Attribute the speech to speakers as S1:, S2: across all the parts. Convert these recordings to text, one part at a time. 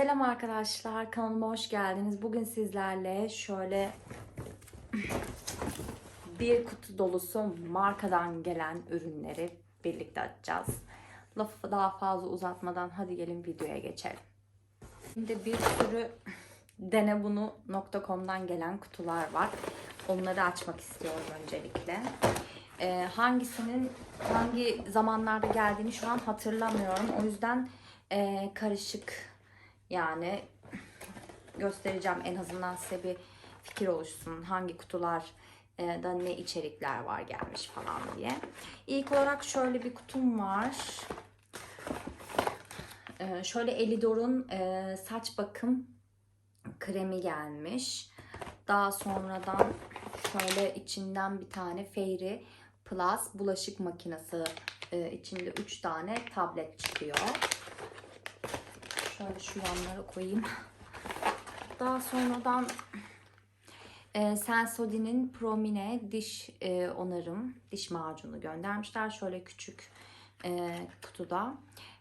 S1: Selam arkadaşlar, kanalıma hoş geldiniz. Bugün sizlerle şöyle bir kutu dolusu markadan gelen ürünleri birlikte açacağız. Lafı daha fazla uzatmadan hadi gelin videoya geçelim. Şimdi bir sürü denebunu.com'dan gelen kutular var. Onları açmak istiyorum öncelikle. Ee, hangisinin hangi zamanlarda geldiğini şu an hatırlamıyorum. O yüzden e, karışık yani göstereceğim en azından size bir fikir oluşsun. Hangi kutular e, da ne içerikler var gelmiş falan diye. İlk olarak şöyle bir kutum var. Ee, şöyle Elidor'un e, saç bakım kremi gelmiş. Daha sonradan şöyle içinden bir tane Fairy Plus bulaşık makinesi e, içinde 3 tane tablet çıkıyor. Şöyle şu yanlara koyayım. Daha sonradan e, Sensodyne'in Promine diş e, onarım diş macunu göndermişler. Şöyle küçük e, kutuda.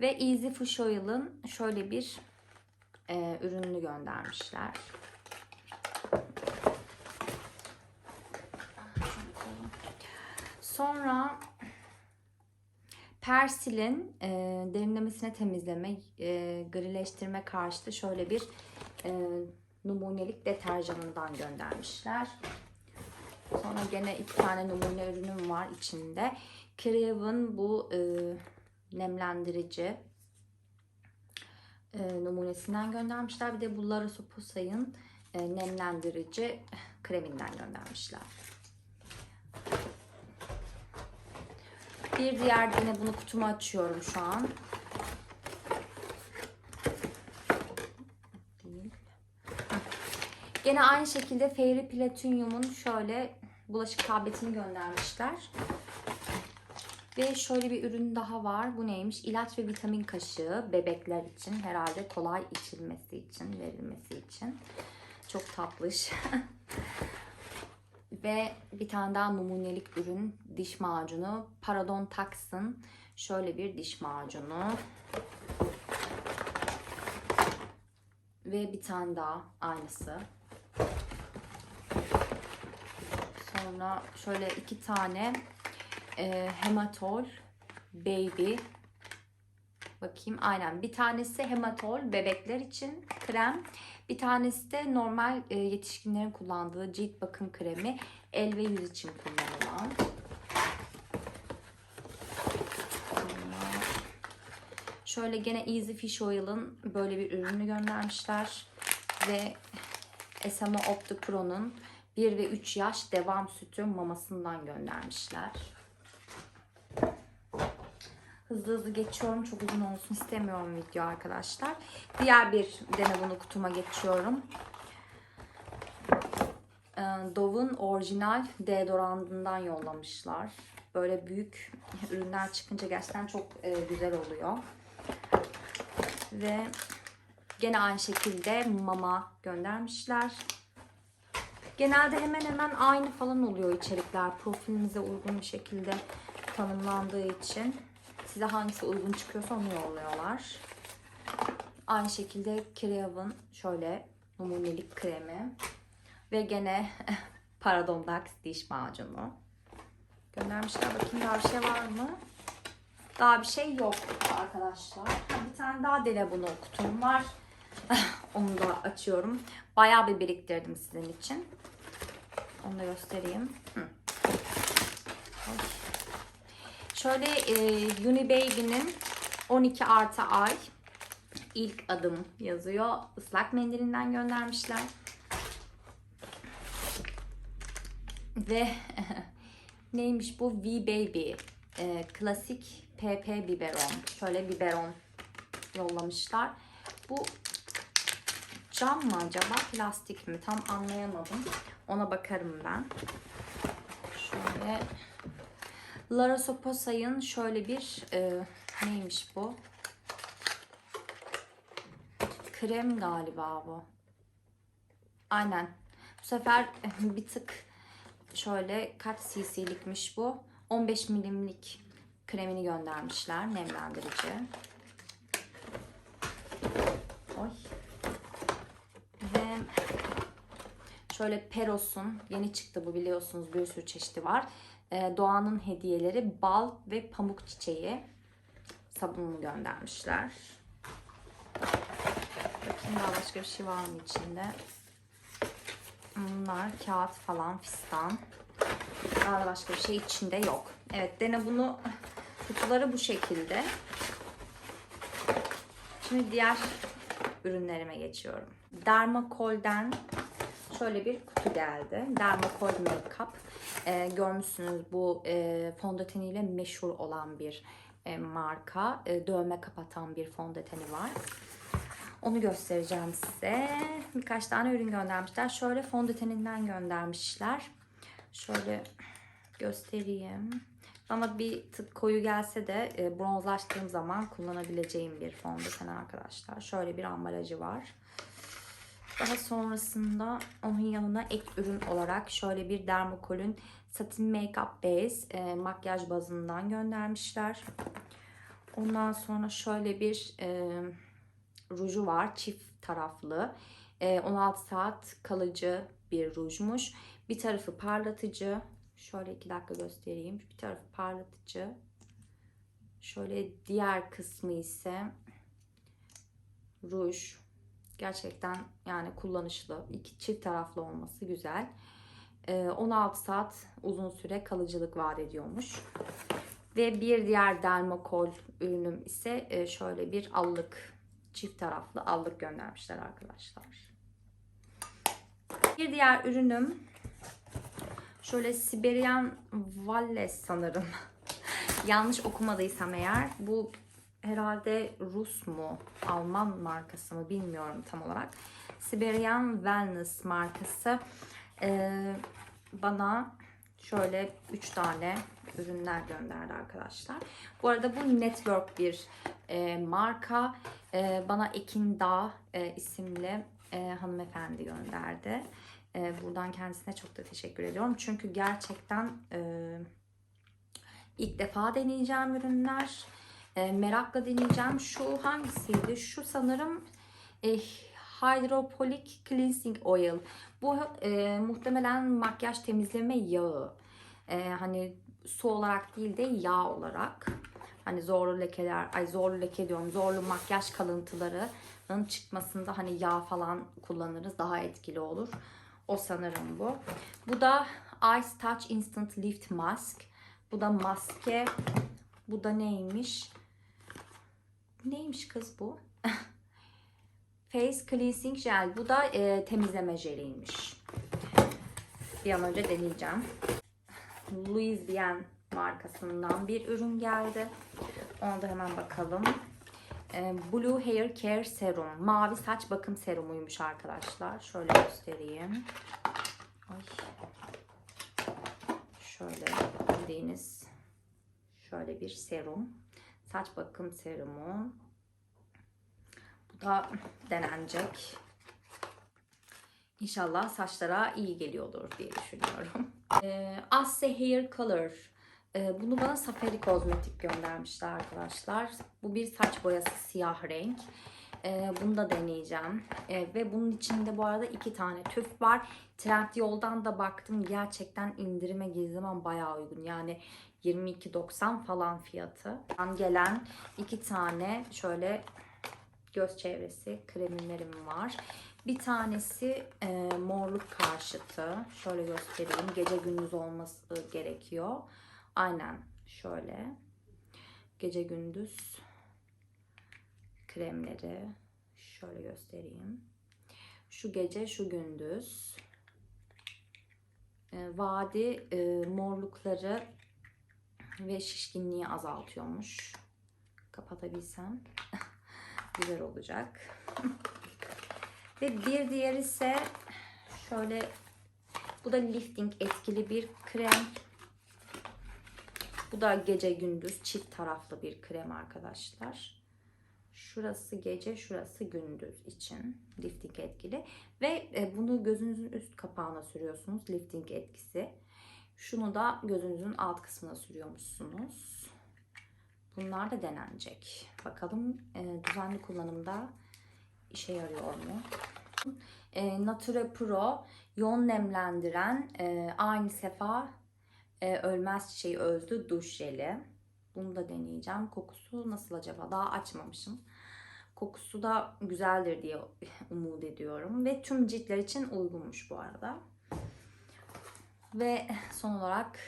S1: Ve Easy Fish Oil'ın şöyle bir e, ürününü göndermişler. Sonra Persil'in e, derinlemesine temizleme, e, grileştirme karşıtı şöyle bir e, numunelik deterjanından göndermişler. Sonra gene iki tane numune ürünüm var içinde. Creve'ın bu e, nemlendirici e, numunesinden göndermişler. Bir de bu Soposay'ın e, nemlendirici kreminden göndermişler. Bir diğer yine bunu kutumu açıyorum şu an. Gene aynı şekilde Fairy Platinum'un şöyle bulaşık tabletini göndermişler. Ve şöyle bir ürün daha var. Bu neymiş? İlaç ve vitamin kaşığı bebekler için. Herhalde kolay içilmesi için, verilmesi için. Çok tatlış. ve bir tane daha numunelik ürün diş macunu. Paradon Tax'ın şöyle bir diş macunu. Ve bir tane daha aynısı. Sonra şöyle iki tane e, hematol baby bakayım aynen. Bir tanesi hematol bebekler için krem. Bir tanesi de normal e, yetişkinlerin kullandığı cilt bakım kremi. El ve yüz için kullanılan. Şöyle gene Easy Fish Oil'ın böyle bir ürünü göndermişler. Ve Esama Opti Pro'nun 1 ve 3 yaş devam sütü mamasından göndermişler. Hızlı hızlı geçiyorum. Çok uzun olsun istemiyorum video arkadaşlar. Diğer bir dene bunu kutuma geçiyorum. Ee, Dove'un orijinal deodorantından yollamışlar. Böyle büyük ürünler çıkınca gerçekten çok e, güzel oluyor. Ve gene aynı şekilde mama göndermişler. Genelde hemen hemen aynı falan oluyor içerikler. Profilimize uygun bir şekilde tanımlandığı için. Size hangisi uygun çıkıyorsa onu yolluyorlar. Aynı şekilde Creve'ın şöyle numunelik kremi. Ve gene Paradon Dax diş macunu. Göndermişler. Bakayım daha bir şey var mı? Daha bir şey yok arkadaşlar. Bir tane daha dene bunu kutum var. Onu da açıyorum. Bayağı bir biriktirdim sizin için. Onu da göstereyim. Hı. Ay. Şöyle e, Unibaby'nin 12 artı ay ilk adım yazıyor. Islak mendilinden göndermişler. Ve neymiş bu? V-Baby. E, klasik PP biberon. Şöyle biberon yollamışlar. Bu cam mı acaba? Plastik mi? Tam anlayamadım. Ona bakarım ben. Şöyle Lara Soposa'nın şöyle bir e, neymiş bu? Krem galiba bu. Aynen. Bu sefer bir tık şöyle kaç cc'likmiş bu? 15 milimlik kremini göndermişler. Nemlendirici. Oy. Ve şöyle Peros'un yeni çıktı bu biliyorsunuz bir sürü çeşidi var. Ee, Doğan'ın hediyeleri bal ve pamuk çiçeği sabununu göndermişler. Bakayım daha başka bir şey var mı içinde? Bunlar kağıt falan fistan. Daha da başka bir şey içinde yok. Evet Dene bunu kutuları bu şekilde. Şimdi diğer ürünlerime geçiyorum. Dermakol'den şöyle bir kutu geldi. Dermakol Makeup. Ee, görmüşsünüz bu e, fondöteniyle meşhur olan bir e, marka. E, dövme kapatan bir fondöteni var. Onu göstereceğim size. Birkaç tane ürün göndermişler. Şöyle fondöteninden göndermişler. Şöyle göstereyim. Bana bir tık koyu gelse de e, bronzlaştığım zaman kullanabileceğim bir fondöten arkadaşlar. Şöyle bir ambalajı var. Daha sonrasında onun yanına ek ürün olarak şöyle bir Dermakol'ün Satin Makeup Base e, makyaj bazından göndermişler. Ondan sonra şöyle bir e, ruju var. Çift taraflı. E, 16 saat kalıcı bir rujmuş. Bir tarafı parlatıcı. Şöyle iki dakika göstereyim. Bir tarafı parlatıcı. Şöyle diğer kısmı ise ruj. Gerçekten yani kullanışlı. İki çift taraflı olması güzel. E, 16 saat uzun süre kalıcılık vaat ediyormuş. Ve bir diğer Dermacol ürünüm ise e, şöyle bir allık. Çift taraflı allık göndermişler arkadaşlar. Bir diğer ürünüm şöyle Siberian Valles sanırım. Yanlış okumadıysam eğer bu herhalde Rus mu Alman markası mı bilmiyorum tam olarak. Siberian Wellness markası Ee, bana şöyle 3 tane ürünler gönderdi arkadaşlar. Bu arada bu network bir e, marka. E, bana Ekin Dağ e, isimli e, hanımefendi gönderdi. E, buradan kendisine çok da teşekkür ediyorum. Çünkü gerçekten e, ilk defa deneyeceğim ürünler. E, merakla deneyeceğim. Şu hangisiydi? Şu sanırım e, Hydropolik Cleansing Oil. Bu e, muhtemelen makyaj temizleme yağı. E, hani su olarak değil de yağ olarak. Hani zorlu lekeler, ay zorlu leke diyorum, zorlu makyaj kalıntılarının çıkmasında hani yağ falan kullanırız daha etkili olur. O sanırım bu. Bu da Ice Touch Instant Lift Mask. Bu da maske. Bu da neymiş? Neymiş kız bu? Face Cleansing Gel. Bu da e, temizleme jeliymiş. Bir an önce deneyeceğim. Louis Bien markasından bir ürün geldi. Ona da hemen bakalım. E, Blue Hair Care Serum. Mavi saç bakım serumuymuş arkadaşlar. Şöyle göstereyim. Ay. Şöyle bildiğiniz şöyle bir serum. Saç bakım serumu. Bu da denenecek. İnşallah saçlara iyi geliyordur diye düşünüyorum. Ee, Asse Hair Color. Ee, bunu bana Safari Kozmetik göndermişler arkadaşlar. Bu bir saç boyası siyah renk. Ee, bunu da deneyeceğim. Ee, ve bunun içinde bu arada iki tane tüp var. Trendyol'dan da baktım. Gerçekten indirime girdiği zaman bayağı uygun. Yani 22.90 falan fiyatı. Ben gelen iki tane şöyle göz çevresi kremlerim var. Bir tanesi e, morluk karşıtı. Şöyle göstereyim. Gece gündüz olması gerekiyor. Aynen şöyle. Gece gündüz kremleri. Şöyle göstereyim. Şu gece şu gündüz. E, vadi e, morlukları ve şişkinliği azaltıyormuş. Kapatabilsem güzel olacak. Ve bir diğer ise şöyle bu da lifting etkili bir krem. Bu da gece gündüz çift taraflı bir krem arkadaşlar. Şurası gece, şurası gündüz için lifting etkili. Ve e, bunu gözünüzün üst kapağına sürüyorsunuz lifting etkisi. Şunu da gözünüzün alt kısmına sürüyormuşsunuz. Bunlar da denenecek. Bakalım e, düzenli kullanımda işe yarıyor mu? E, Nature Pro yoğun nemlendiren e, aynı sefa e, ölmez çiçeği özlü duş jeli. Bunu da deneyeceğim. Kokusu nasıl acaba? Daha açmamışım. Kokusu da güzeldir diye umut ediyorum. Ve tüm ciltler için uygunmuş bu arada. Ve son olarak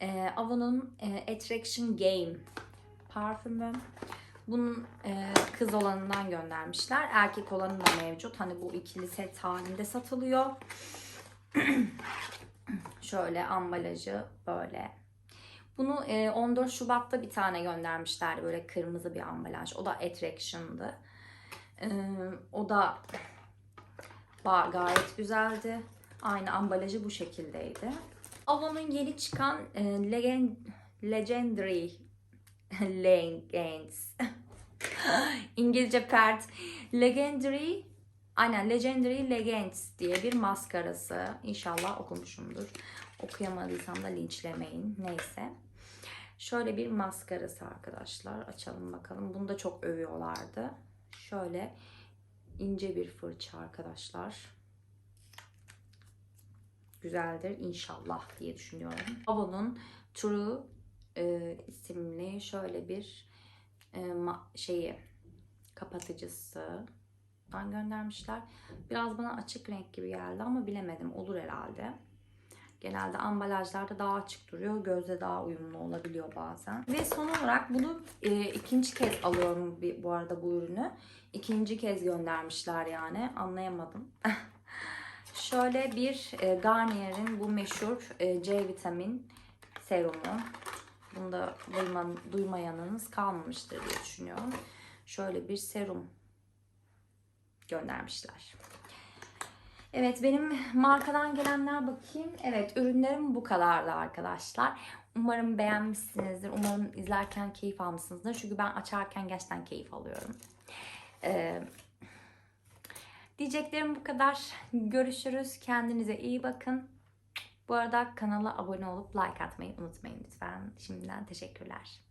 S1: e, Avon'un e, Attraction Game parfümü. Bunun e, kız olanından göndermişler. Erkek olanı da mevcut. Hani bu ikili set halinde satılıyor. Şöyle ambalajı böyle. Bunu e, 14 Şubat'ta bir tane göndermişler. Böyle kırmızı bir ambalaj. O da Attraction'dı. E, o da gayet güzeldi. Aynı ambalajı bu şekildeydi. Avon'un yeni çıkan e, Legend, Legendary Legends İngilizce pert. Legendary Aynen Legendary Legends diye bir maskarası. İnşallah okumuşumdur. Okuyamadıysam da linçlemeyin. Neyse. Şöyle bir maskarası arkadaşlar. Açalım bakalım. Bunu da çok övüyorlardı. Şöyle ince bir fırça arkadaşlar. Güzeldir inşallah diye düşünüyorum. Avon'un True e, isimli şöyle bir e, şeyi kapatıcısı göndermişler. Biraz bana açık renk gibi geldi ama bilemedim. Olur herhalde. Genelde ambalajlarda daha açık duruyor. Gözde daha uyumlu olabiliyor bazen. Ve son olarak bunu e, ikinci kez alıyorum bu arada bu ürünü. İkinci kez göndermişler yani. Anlayamadım. Şöyle bir e, Garnier'in bu meşhur e, C vitamin serumu. Bunu da duyma, duymayanınız kalmamıştır diye düşünüyorum. Şöyle bir serum göndermişler. Evet benim markadan gelenler bakayım. Evet ürünlerim bu kadardı arkadaşlar. Umarım beğenmişsinizdir. Umarım izlerken keyif almışsınızdır. Çünkü ben açarken gerçekten keyif alıyorum. Ee, diyeceklerim bu kadar. Görüşürüz. Kendinize iyi bakın. Bu arada kanala abone olup like atmayı unutmayın lütfen. Şimdiden teşekkürler.